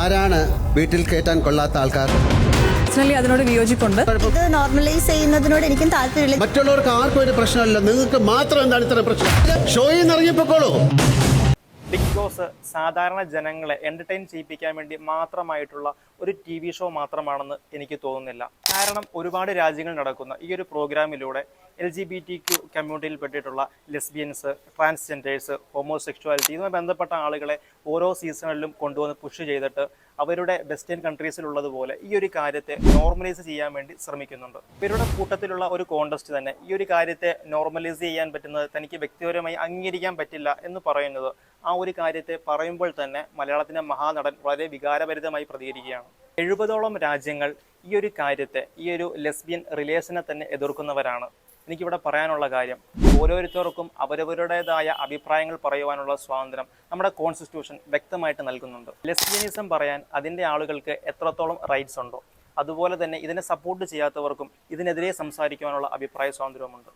ആരാണ് വീട്ടിൽ കയറ്റാൻ കൊള്ളാത്ത ആൾക്കാർ? പേഴ്സണലി അതിനോട് വിയോജിപ്പുണ്ട്. ഇത് നോർമലൈസ് ചെയ്യുന്നതിനോട് എനിക്കും താല്പര്യമില്ല. മറ്റുള്ളവർക്ക് ആർക്കും ഒരു പ്രശ്നമല്ല. നിങ്ങൾക്ക് മാത്രം എന്താണ് ഇത്ര പ്രശ്നം? ഷോയിൽ നിന്ന് ഇറങ്ങിപ്പോക്കോളൂ. ബോസ് സാധാരണ ജനങ്ങളെ എന്റർടൈൻ ചെയ്യിപ്പിക്കാൻ വേണ്ടി മാത്രമായിട്ടുള്ള ഒരു ടി വി ഷോ മാത്രമാണെന്ന് എനിക്ക് തോന്നുന്നില്ല. കാരണം ഒരുപാട് രാജ്യങ്ങൾ നടക്കുന്ന ഈ ഒരു പ്രോഗ്രാമിലൂടെ L G B T Q കമ്മ്യൂണിറ്റിയിൽപ്പെട്ടിട്ടുള്ള lesbians transgenders homosexuality ഇതുമായി ബന്ധപ്പെട്ട ആളുകളെ ഓരോ സീസണിലും കൊണ്ടുവന്ന് പുഷ് ചെയ്തിട്ട് അവരുടെ വെസ്റ്റേൺ കൺട്രീസിലുള്ളതുപോലെ ഈ ഒരു കാര്യത്തെ നോർമലൈസ് ചെയ്യാൻ വേണ്ടി ശ്രമിക്കുന്നുണ്ട്. ഇവരുടെ കൂട്ടത്തിലുള്ള ഒരു കോണ്ടസ്റ്റ് തന്നെ ഈ ഒരു കാര്യത്തെ നോർമലൈസ് ചെയ്യാൻ പറ്റുന്നത് തനിക്ക് വ്യക്തിപരമായി അംഗീകരിക്കാൻ പറ്റില്ല എന്ന് പറയുന്നത് ആ ഒരു കാര്യത്തെ പറയുമ്പോൾ തന്നെ മലയാളത്തിന്റെ മഹാനടൻ വളരെ വികാരഭരിതമായി പ്രതികരിക്കുകയാണ്. എഴുപതോളം രാജ്യങ്ങൾ ഈ ഒരു കാര്യത്തെ ഈ ഒരു ലെസ്ബിയൻ റിലേഷനെ തന്നെ എതിർക്കുന്നവരാണ്. എനിക്കിവിടെ പറയാനുള്ള കാര്യം ഓരോരുത്തർക്കും അവരവരുടേതായ അഭിപ്രായങ്ങൾ പറയുവാനുള്ള സ്വാതന്ത്ര്യം നമ്മുടെ കോൺസ്റ്റിറ്റ്യൂഷൻ വ്യക്തമായിട്ട് നൽകുന്നുണ്ട്. ലെസ്ബിയനിസം പറയാൻ അതിന്റെ ആളുകൾക്ക് എത്രത്തോളം റൈറ്റ്സ് ഉണ്ടോ അതുപോലെ തന്നെ ഇതിനെ സപ്പോർട്ട് ചെയ്യാത്തവർക്കും ഇതിനെതിരെ സംസാരിക്കുവാനുള്ള അഭിപ്രായ സ്വാതന്ത്ര്യവുമുണ്ട്.